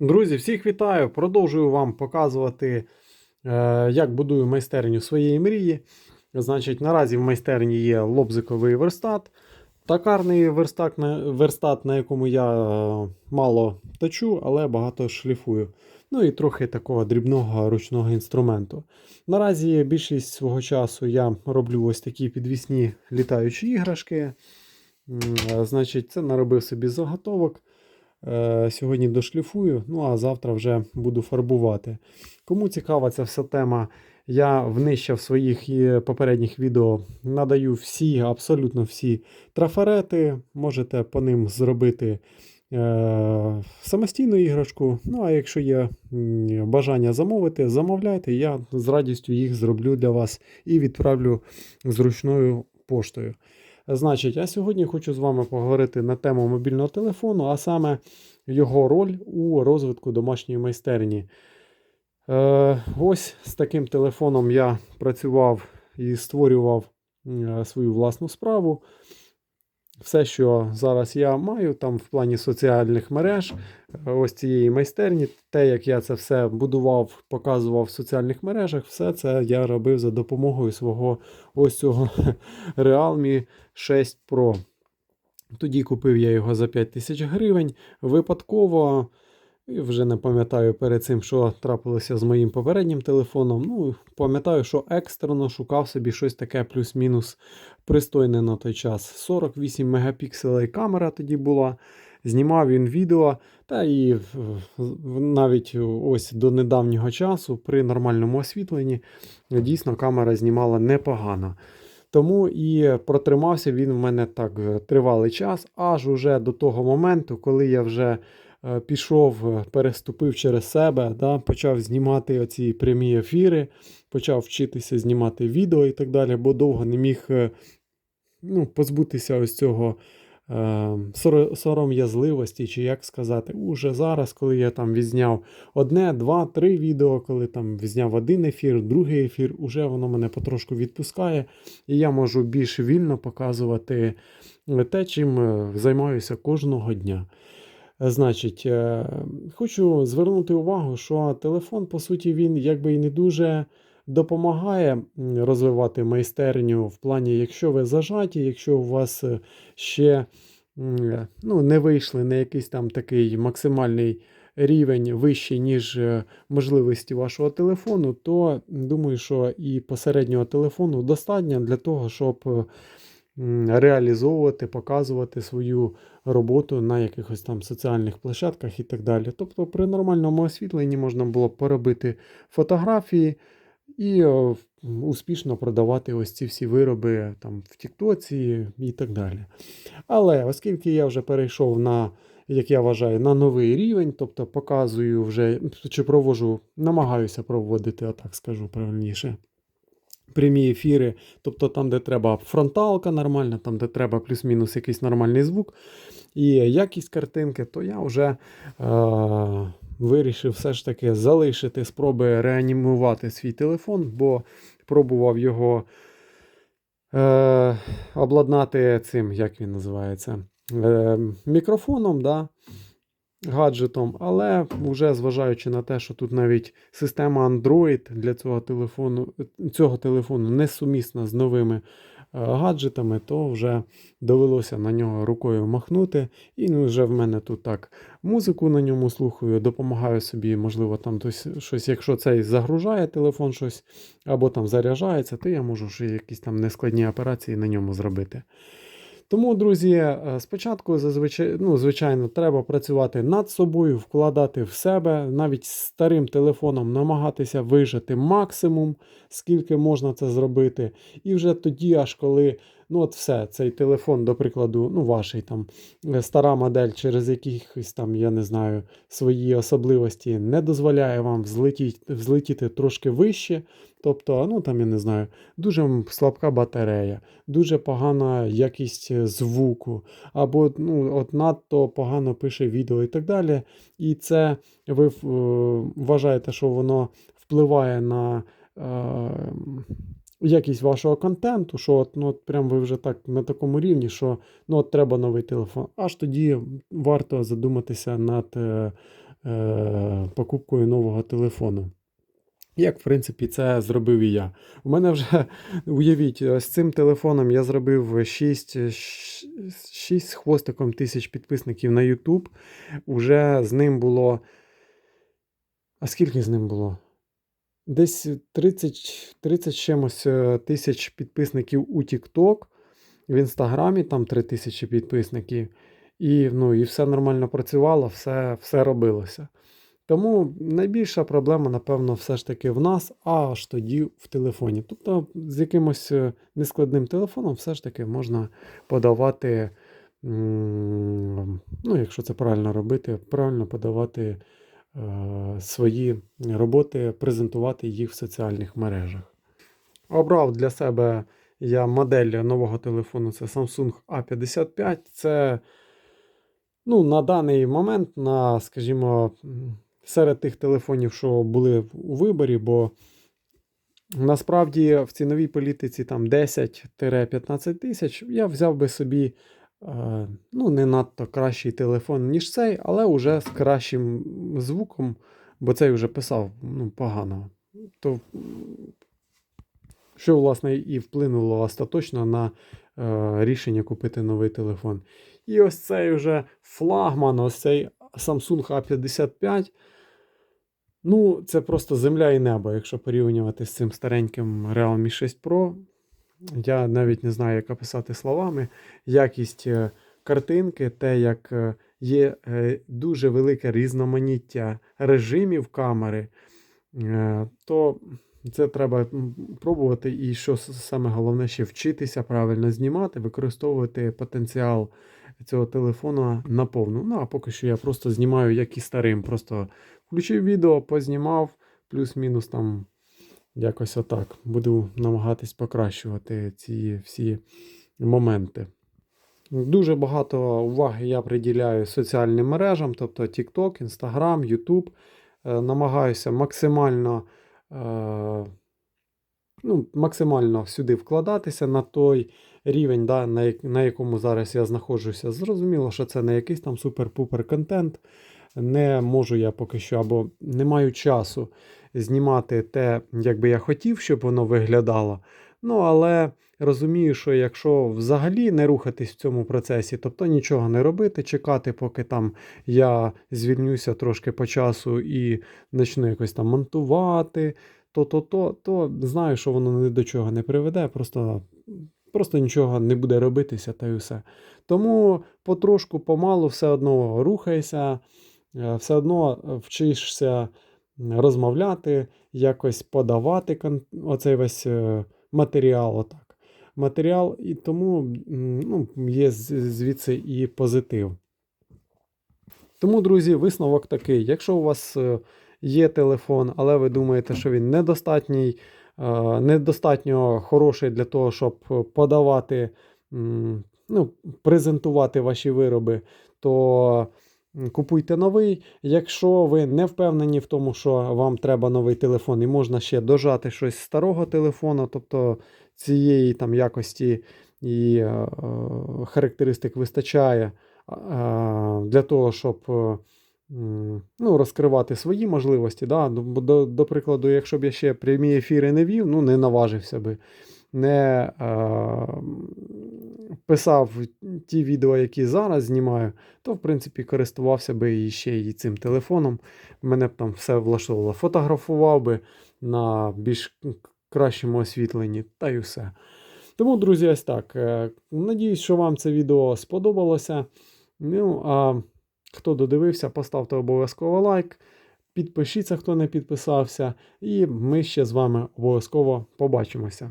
Друзі, всіх вітаю! Продовжую вам показувати, е, як будую майстерню своєї мрії. Значить, наразі в майстерні є лобзиковий верстат, токарний верстат, верстат, на якому я е, мало точу, але багато шліфую. Ну і трохи такого дрібного ручного інструменту. Наразі більшість свого часу я роблю ось такі підвісні літаючі іграшки. Е, Значить, це наробив собі заготовок. Е, Сьогодні дошліфую, ну а завтра вже буду фарбувати. Кому цікава ця вся тема, я внижче своїх е, попередніх відео надаю всі, абсолютно всі трафарети. Можете по ним зробити е, самостійну іграшку. Ну а якщо є бажання замовити, замовляйте, я з радістю їх зроблю для вас і відправлю зручною поштою. Значить, а сьогодні хочу з вами поговорити на тему мобільного телефону, а саме його роль у розвитку домашньої майстерні. Е, ось з таким телефоном я працював і створював е, свою власну справу. Все, що зараз я маю там в плані соціальних мереж, е, ось цієї майстерні, те, як я це все будував, показував в соціальних мережах, все це я робив за допомогою свого ось цього Realme 6 Pro. Тоді купив я його за 5 тисяч гривень. Випадково, і вже не пам'ятаю перед цим, що трапилося з моїм попереднім телефоном. Ну, пам'ятаю, що екстрено шукав собі щось таке плюс-мінус пристойне на той час. 48 мегапікселей камера тоді була. Знімав він відео, та і навіть ось до недавнього часу при нормальному освітленні дійсно камера знімала непогано. Тому і протримався він в мене так е, тривалий час, аж уже до того моменту, коли я вже пішов, е, переступив через себе, да, почав знімати оці прямі ефіри, почав вчитися знімати відео і так далі, бо довго не міг е, ну, позбутися ось цього е, сором'язливості, чи як сказати, уже зараз, коли я там відзняв одне, два, три відео, коли там відзняв один ефір, другий ефір, уже воно мене потрошку відпускає, і я можу більш вільно показувати е, те, чим е, займаюся кожного дня. Е, Значить, е, хочу звернути увагу, що телефон, по суті, він якби і не дуже допомагає розвивати майстерню в плані, якщо ви зажаті, якщо у вас е, ще ну, не вийшли на якийсь там такий максимальний рівень вищий, ніж е, можливості вашого телефону, то думаю, що і посереднього телефону достатньо для того, щоб е, реалізовувати, показувати свою роботу на якихось там соціальних площадках і так далі. Тобто при нормальному освітленні можна було поробити фотографії і е, успішно продавати ось ці всі вироби там в Тіктоці і так далі. Але оскільки я вже перейшов на, як я вважаю, на новий рівень, тобто показую вже чи провожу, намагаюся проводити, отак скажу правильніше. Прямі ефіри, тобто там, де треба фронталка нормальна, там, де треба плюс-мінус якийсь нормальний звук і якість картинки, то я вже е, вирішив все ж таки залишити спроби реанімувати свій телефон, бо пробував його е, обладнати цим, як він називається, е, мікрофоном, да, гаджетом, але вже зважаючи на те, що тут навіть система Android для цього телефону, цього телефону несумісна з новими е, гаджетами, то вже довелося на нього рукою махнути. І ну, вже в мене тут так музику на ньому слухаю, допомагаю собі, можливо, там щось, якщо цей загружає телефон щось або там заряджається, то я можу ще якісь там нескладні операції на ньому зробити. Тому, друзі, е, спочатку зазвичай, ну, звичайно, треба працювати над собою, вкладати в себе, навіть старим телефоном намагатися вижити максимум, скільки можна це зробити. І вже тоді, аж коли, ну от все, цей телефон, до прикладу, ну, ваший там е, стара модель, через якихось там, я не знаю, свої особливості не дозволяє вам взлетіти, взлетіти трошки вище. Тобто, ну там я не знаю, дуже слабка батарея, дуже погана якість е, звуку, або ну, от надто погано пише відео і так далі. І це ви е, вважаєте, що воно впливає на е, якість вашого контенту, що от, ну, от прям ви вже так на такому рівні, що ну, от треба новий телефон. Аж тоді варто задуматися над е, е, покупкою нового телефону. Як, в принципі, це зробив і я. У мене вже, уявіть, з цим телефоном я зробив 6, 6 з хвостиком тисяч підписників на YouTube. Уже з ним було. А скільки з ним було? Десь 30, 30 чимось е, тисяч підписників у TikTok, в Інстаграмі там 3 тисячі підписників. І, ну, і все нормально працювало, все, все робилося. Тому найбільша проблема, напевно, все ж таки в нас, а аж тоді в телефоні. Тобто з якимось е, нескладним телефоном все ж таки можна подавати, ну, якщо це правильно робити, правильно подавати свої роботи, презентувати їх в соціальних мережах. Обрав для себе я модель нового телефону, це Samsung A55. Це ну, на даний момент, на, скажімо, серед тих телефонів, що були у виборі, бо насправді в ціновій політиці там 10-15 тисяч я взяв би собі е, ну, не надто кращий телефон, ніж цей, але вже з кращим звуком, бо цей вже писав ну, погано. То, що, власне, і вплинуло остаточно на е, рішення купити новий телефон. І ось цей вже флагман, ось цей Samsung A55. Ну, це просто земля і небо, якщо порівнювати з цим стареньким Realme 6 Pro. Я навіть не знаю, як описати словами. Якість е, картинки, те, як е, є е, дуже велике різноманіття режимів камери, то це треба пробувати. І що саме головне, ще вчитися правильно знімати, використовувати потенціал цього телефона наповну. Ну, а поки що я просто знімаю, як і старим. Просто включив відео, познімав, плюс-мінус там якось отак. Буду намагатись покращувати ці всі моменти. Дуже багато уваги я приділяю соціальним мережам, тобто TikTok, Instagram, YouTube. Е, Намагаюся максимально, е, ну, максимально сюди вкладатися на той рівень, да, на якому зараз я знаходжуся. Зрозуміло, що це не якийсь там супер-пупер контент. Не можу я поки що, або не маю часу знімати те, як би я хотів, щоб воно виглядало. Ну, але розумію, що якщо взагалі не рухатись в цьому процесі, тобто нічого не робити, чекати, поки там я звільнюся трошки по часу і почну якось там монтувати, то, то, знаю, що воно ні до чого не приведе, просто, просто нічого не буде робитися та й все. Тому потрошку, помалу все одно рухайся, е, все одно вчишся розмовляти, якось подавати оцей весь е, матеріал. Отак. Матеріал, і тому ну, є звідси і позитив. Тому, друзі, висновок такий: якщо у вас е, є телефон, але ви думаєте, що він недостатній, е, недостатньо хороший для того, щоб подавати, ну, презентувати ваші вироби, то купуйте новий. Якщо ви не впевнені в тому, що вам треба новий телефон, і можна ще дожати щось старого телефону, тобто цієї там якості і е, е, характеристик вистачає а, для того, щоб е, ну, розкривати свої можливості. Да? Бо До, до прикладу, якщо б я ще прямі ефіри не вів, ну не наважився би. Не е, писав ті відео, які зараз знімаю, то в принципі користувався би ще і цим телефоном. Мене б там все влаштовувало. Фотографував би на більш кращому освітленні, та й все. Тому, друзі, ось так. Е, Надіюсь, що вам це відео сподобалося. Ну, а хто додивився, поставте обов'язково лайк. Підпишіться, хто не підписався, і ми ще з вами обов'язково побачимося.